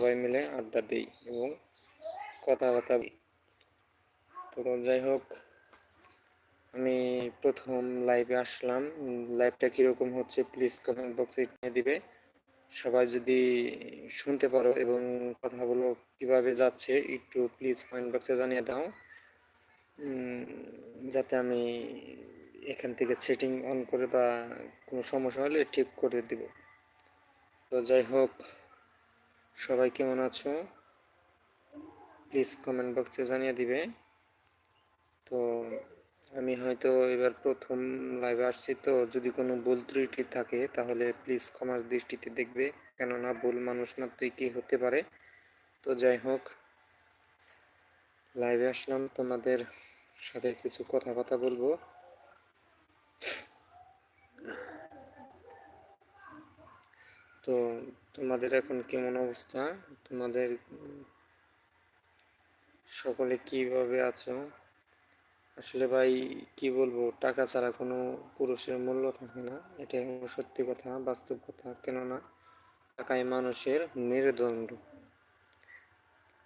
সবাই মিলে আড্ডা দিই এবং কথাবার্তা বলি। তো যাই হোক আমি প্রথম লাইভে আসলাম। লাইভটা কীরকম হচ্ছে প্লিজ কমেন্ট বক্সে নিয়ে দিবে। সবাই যদি শুনতে পারো এবং কথাগুলো কীভাবে যাচ্ছে, একটু প্লিজ কমেন্ট বক্সে জানিয়ে দাও। যাতে আমি এখান থেকে সেটিং অন করে বা কোনো সমস্যা হলে ঠিক করে দেব। তো যাই হোক সবাই কেমন আছো? প্লিজ কমেন্ট বক্সে জানিয়ে দিবে। তো আমি হয়তো এবার প্রথম লাইভে আসছি, তো যদি কোনো ভুল ত্রুটি থাকে তাহলে প্লিজ ক্ষমার দৃষ্টিতে দেখবে, কেননা ভুল মানুষ মাত্রই কি হতে পারে। তো যাই হোক লাইভে আসলাম, তোমাদের সাথে কিছু কথাবার্তা বলব। তো তোমাদের এখন কেমন অবস্থা? তোমাদের সকলে কীভাবে আছো? আসলে ভাই, কি বলব, টাকা ছাড়া কোনো পুরুষের মূল্য থাকে না। এটাই সত্যি কথা, বাস্তব কথা, কেননা টাকাই মানুষের মেরুদণ্ড।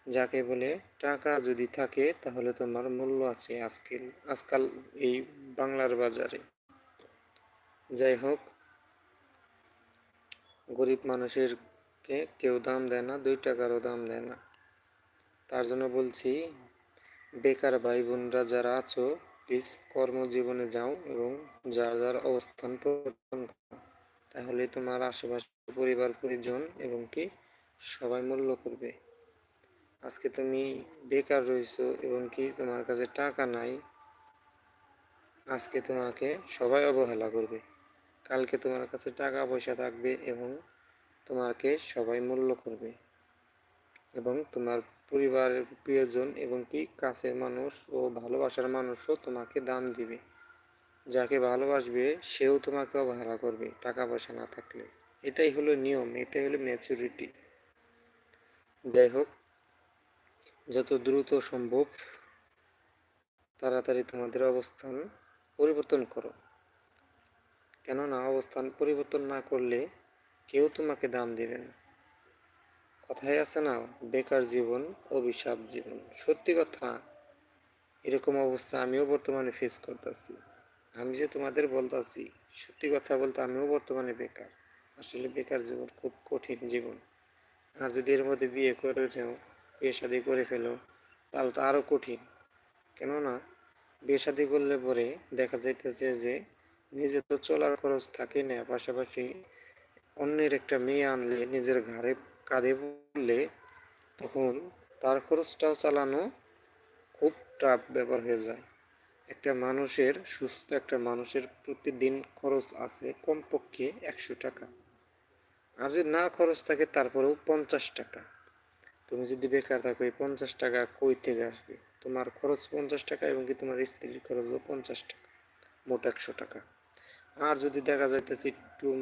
যাকে বলে টাকা যদি থাকে, তাহলে তোমার মূল্য আছে আজকাল আজকাল এই বাংলার বাজারে। যাই হোক গরিব মানুষেরকে কেউ দাম দেয় না, দুই টাকারও দাম দেয় না। তার জন্য বলছি, বেকার ভাই বোনরা যারা আছো প্লিজ কর্মজীবনে যাও এবং যার যার অবস্থান পরিবর্তন তাহলে তোমার আশেপাশে পরিবার, পরিজন এবং কি সবাই মূল্য করবে। আজকে তুমি বেকার রয়েছো এবং কি তোমার কাছে টাকা নাই, আজকে তোমাকে সবাই অবহেলা করবে। কালকে তোমার কাছে টাকা পয়সা থাকবে এবং তোমাকে সবাই মূল্য করবে। এবং তোমার পরিবারের প্রিয়জন এবং কি কাছের মানুষ ও ভালোবাসার মানুষও তোমাকে দান দিবে। যাকে ভালোবাসবে, সেও তোমাকে অবহেলা করবে টাকা পয়সা না থাকলে। এটাই হলো নিয়ম, এটাই হলো ম্যাচুরিটি যাই হোক, যত দ্রুত সম্ভব তাড়াতাড়ি তোমাদের অবস্থান পরিবর্তন করো। কেননা অবস্থান পরিবর্তন না করলে কেউ তোমাকে দাম দেবে না। কথায় আছে না, বেকার জীবন, অভিশাপ জীবন। সত্যি কথা, এরকম অবস্থা আমিও বর্তমানে ফেস করতেছি। আমি যে তোমাদের বলতেছি, সত্যি কথা বলতে আমিও বর্তমানে বেকার। আসলে বেকার জীবন খুব কঠিন জীবন। আর যদি এর মধ্যে বিয়ে করে নেও বিয়ে শাদি করে ফেলো, তাহলে তো আরও কঠিন। কেননা, বিয়ে শাদি করলে পরে দেখা যাইতেছে যে নিজে তো চলার খরচ থাকে না, পাশাপাশি অন্যের একটা মেয়ে আনলে, নিজের ঘাড়ে কাঁধে পড়লে তখন তার খরচটাও চালানো খুব টাফ ব্যাপার হয়ে যায়। একটা মানুষের, সুস্থ একটা মানুষের প্রতিদিন খরচ আছে কমপক্ষে একশো টাকা। আর যদি না খরচ থাকে, তারপরেও পঞ্চাশ টাকা। তুমি যদি বেকার থাকো, এই পঞ্চাশ টাকা কই থেকে আসবে? তোমার খরচ পঞ্চাশ টাকা এবং কি তোমার স্ত্রীর খরচও পঞ্চাশ টাকা, মোট একশো টাকা। আর যদি দেখা যাইতেছে একটু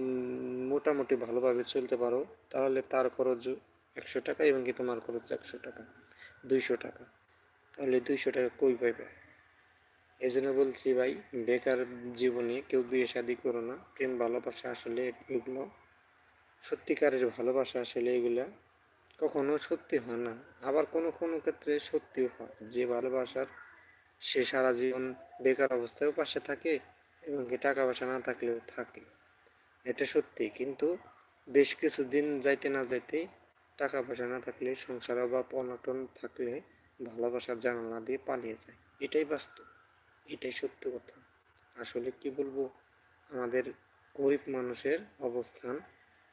মোটামুটি ভালোভাবে চলতে পারো, তাহলে তার খরচ একশো টাকা এবং কি তোমার খরচ একশো টাকা, দুইশো টাকা। তাহলে দুইশো টাকা কই পাইবে? এই জন্য বলছি ভাই, বেকার জীবনে কেউ বিয়ে শাদি করো না। প্রেম, ভালোবাসা আসলে এগুলো, সত্যিকারের ভালোবাসা আসলে এগুলা কখনো সত্যি হয় না। আবার কোনো কোনো ক্ষেত্রে সত্যিও হয়। যে ভালোবাসার সে সারা জীবন বেকার অবস্থায়ও পাশে থাকে এবং কি টাকা পয়সা না থাকলেও থাকে। এটা সত্যি, কিন্তু বেশ কিছু দিন যাইতে না যাইতে টাকা পয়সা না থাকলে, সংসার বা অনটন থাকলে ভালোবাসার জানালা দিয়ে পালিয়ে যায়। এটাই বাস্তব, এটাই সত্য কথা। আসলে কি বলব, আমাদের গরিব মানুষের অবস্থান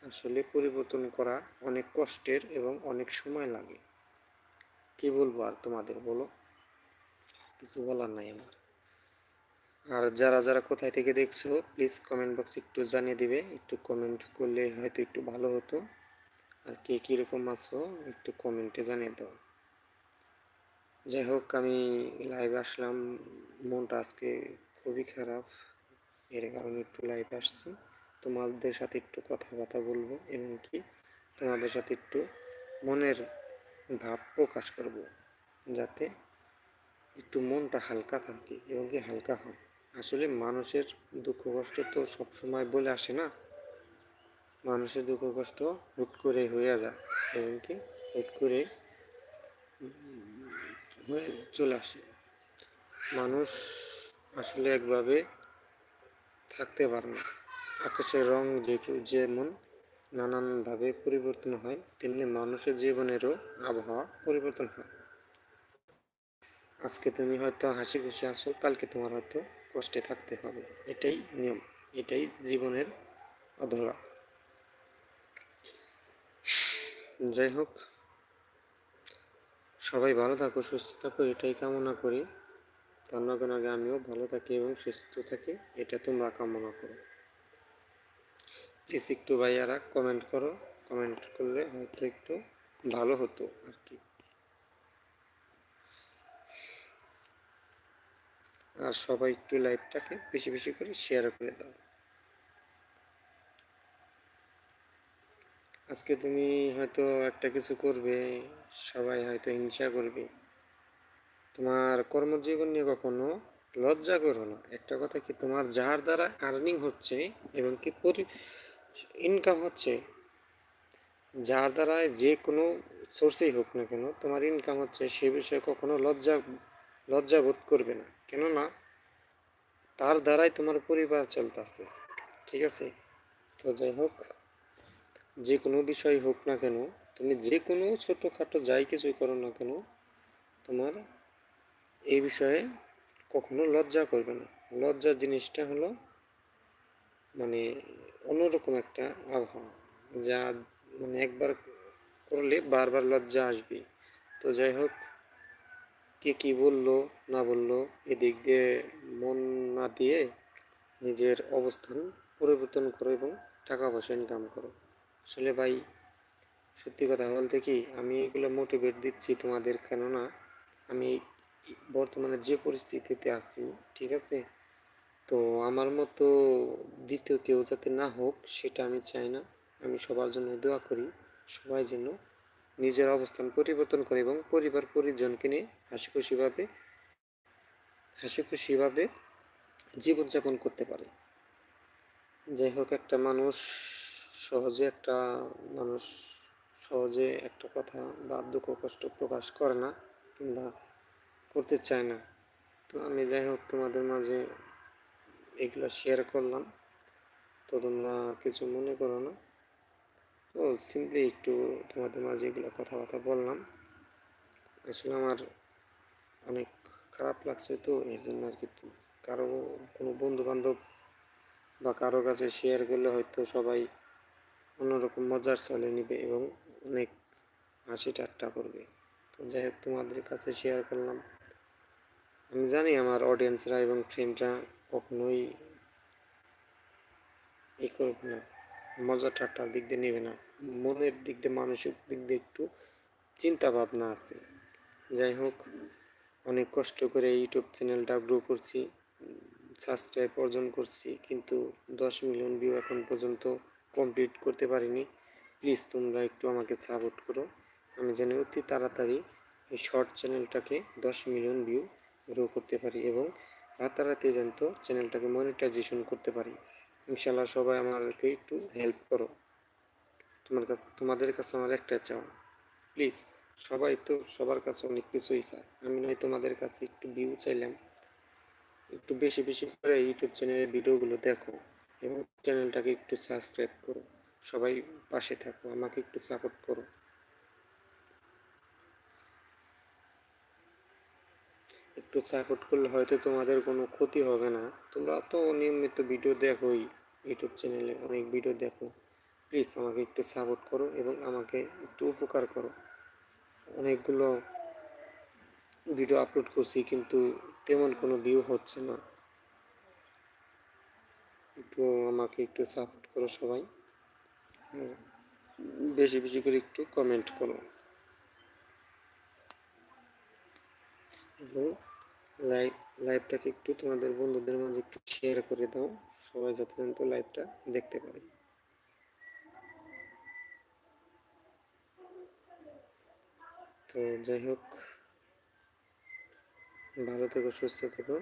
আসলে পরিবর্তন করা অনেক কষ্টের এবং অনেক সময় লাগে। কি বলব আর তোমাদের বলো? কিছু বলার নাই আমার। আর যারা যারা কোথায় থেকে দেখছ প্লিজ কমেন্ট বক্সে একটু জানিয়ে দিবে। একটু কমেন্ট করলে হয়তো একটু ভালো হতো। আর কে কীরকম আছো, একটু কমেন্টে জানিয়ে দাও। যাই হোক, আমি লাইভে আসলাম। মনটা আজকে খুবই খারাপ। এর কারণে একটু লাইভে আসছি। তোমাদের সাথে একটু কথাবার্তা বলব এবং কি তোমাদের সাথে একটু মনের ভাব প্রকাশ করব, যাতে একটু মনটা হালকা থাকে এবং কি হালকা হয়। আসলে মানুষের দুঃখ কষ্ট তো সবসময় বলে আসে না। মানুষের দুঃখ কষ্ট হুট করে হয়ে যায়, এবং কি? হুট করে হয়ে চলে আসে। মানুষ আসলে একভাবে থাকতে পারে না। আকাশের রং যে যেমন নানানভাবে পরিবর্তন হয়, তেমনি মানুষের জীবনেরও আবহাওয়া পরিবর্তন হয়। আজকে তুমি হয়তো হাসি খুশি আছো, কালকে তোমার হয়তো কষ্টে থাকতে হবে। এটাই নিয়ম, এটাই জীবনের অধরা। যাই হোক, সবাই ভালো থাকো, সুস্থ থাকো, এটাই কামনা করি। তার নগে আগে আমিও ভালো থাকি এবং সুস্থ থাকি, এটা তোমরা কামনা করো। প্লিজ একটু ভাইয়ারা কমেন্ট করো কমেন্ট করলে হয়তো একটু ভালো হতো আর কি। আর সবাই একটু লাইভটাকে বেশি বেশি করে শেয়ার করে দাও। আজকে তুমি হয়তো একটা কিছু করবে, সবাই হয়তো হিংসা করবে। তোমার কর্মজীবন নিয়ে কখনো লজ্জা করো না। একটা কথা কি, তোমার যার দ্বারা আর্নিং হচ্ছে এবং কি পরি ইনকাম হচ্ছে, যার দ্বারা যে কোনো সোর্সেই হোক না কেন, তোমার ইনকাম হচ্ছে, সে বিষয়ে কখনো লজ্জা লজ্জা বোধ করবে না। কেননা তার দ্বারাই তোমার পরিবার চলতেছে। ঠিক আছে? তো যাই হোক, যে কোনো বিষয় হোক না কেন, তুমি যে কোনো ছোটোখাটো যাই কিছুই করো না কেন, তোমার এই বিষয়ে কখনো লজ্জা করবে না। লজ্জার জিনিসটা হলো মানে অন্যরকম একটা আবহাওয়া, যা মানে একবার করলে বারবার লজ্জা আসবে তো যাই হোক কে কী বলল, না বলল, এদিক দিয়ে মন না দিয়ে নিজের অবস্থান পরিবর্তন করো এবং টাকা পয়সা ইনকাম করো। আসলে ভাই, সত্যি কথা বলতে কি, আমি এগুলো মোটিভেট দিচ্ছি তোমাদের, কেননা আমি বর্তমানে যে পরিস্থিতিতে আছি, ঠিক আছে? তো আমার মতো দ্বিতীয় কেউ যাতে না হোক, সেটা আমি চাই না। আমি সবার জন্য দোয়া করি, সবাই যেন নিজের অবস্থান পরিবর্তন করে এবং পরিবার পরিজনকে নিয়ে হাসি খুশিভাবে হাসি খুশিভাবে জীবনযাপন করতে পারে। যাই হোক, একটা মানুষ সহজে একটা, মানুষ সহজে একটা কথা বা দুঃখ, কষ্ট প্রকাশ করে না কিংবা করতে চায় না। তো আমি যাই হোক, তোমাদের মাঝে এগুলো শেয়ার করলাম। তো তোমরা কিছু মনে করো না। তো সিম্পলি একটু তোমাদের মাঝে এগুলো কথাবার্তা বললাম। আসলে আমার অনেক খারাপ লাগছে তো, এর জন্য আর কি কারও কোনো বন্ধু বান্ধব বা কারও কাছে শেয়ার করলে হয়তো সবাই অন্যরকম মজার চলে নিবে এবং অনেক হাসি ঠাট্টা করবে। তো যাই হোক, তোমাদের কাছে শেয়ার করলাম। আমি জানি আমার অডিয়েন্সরা এবং ফ্রেন্ডরা কখনোই ই করবে না। মজা ঠাট্টার দিক দিয়ে নেবে না। মনের দিক দিয়ে, মানসিক দিক দিয়ে একটু চিন্তা ভাবনা আছে। যাই হোক, অনেক কষ্ট করে ইউটিউব চ্যানেলটা গ্রো করছি সাবস্ক্রাইব অর্জন করছি, কিন্তু দশ মিলিয়ন ভিউ এখন পর্যন্ত কমপ্লিট করতে পারিনি। প্লিজ তোমরা একটু আমাকে সাপোর্ট করো। আমি যেন অতি তাড়াতাড়ি এই শর্ট চ্যানেলটাকে দশ মিলিয়ন ভিউ গ্রো করতে পারি এবং রাতারাতি যেন চ্যানেলটাকে মনিটাইজেশন করতে পারি। ইনশাল্লাহ সবাই আমাদেরকে একটু হেল্প করো। তোমার কাছে, তোমাদের কাছে আমার একটা চাও প্লিজ সবাই তো সবার কাছে অনেক কিছুই চায়। আমি নয় তোমাদের কাছে একটু ভিউ চাইলাম। একটু বেশি বেশি করে ইউটিউব চ্যানেলের ভিডিওগুলো দেখো এবং চ্যানেলটাকে একটু সাবস্ক্রাইব করো। সবাই পাশে থাকো, আমাকে একটু সাপোর্ট করো। একটু সাপোর্ট করলে হয়তো তোমাদের কোনো ক্ষতি হবে না। তোমরা তো নিয়মিত ভিডিও দেখোই। ইউটিউব চ্যানেলে অনেক ভিডিও দেখো। প্লিজ আমাকে একটু সাপোর্ট করো এবং আমাকে একটু উপকার করো। অনেকগুলো ভিডিও আপলোড করছি কিন্তু তেমন কোনো ভিউ হচ্ছে না। একটু আমাকে একটু সাপোর্ট করো সবাই। বেশি বেশি করে একটু কমেন্ট করো। এবং লাইভ লাইভটাকে একটু তোমাদের বন্ধুদের মাঝে একটু শেয়ার করে দাও। সবাই যাতে জানতো লাইভটা দেখতে পারে। তো যাই হোক, ভালো থেকো, সুস্থ থেকো।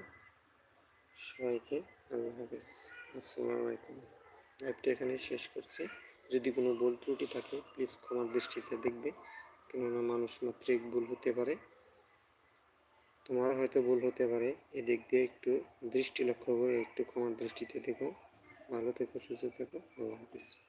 সবাইকে আল্লাহ হাফেজ। আসসালামু আলাইকুম। লাইভটা এখানে শেষ করছি। যদি কোনো ভুল ত্রুটি থাকে প্লিজ ক্ষমার দৃষ্টিতে দেখবে। কেননা মানুষ মাত্রিক ভুল হতে পারে। তোমারও হয়তো ভুল হতে পারে। এদিক দিয়ে একটু দৃষ্টি লক্ষ্য করে একটু ক্ষমার দৃষ্টিতে দেখো। ভালো থেকো, সুস্থ থেকো। আল্লাহ হাফিজ।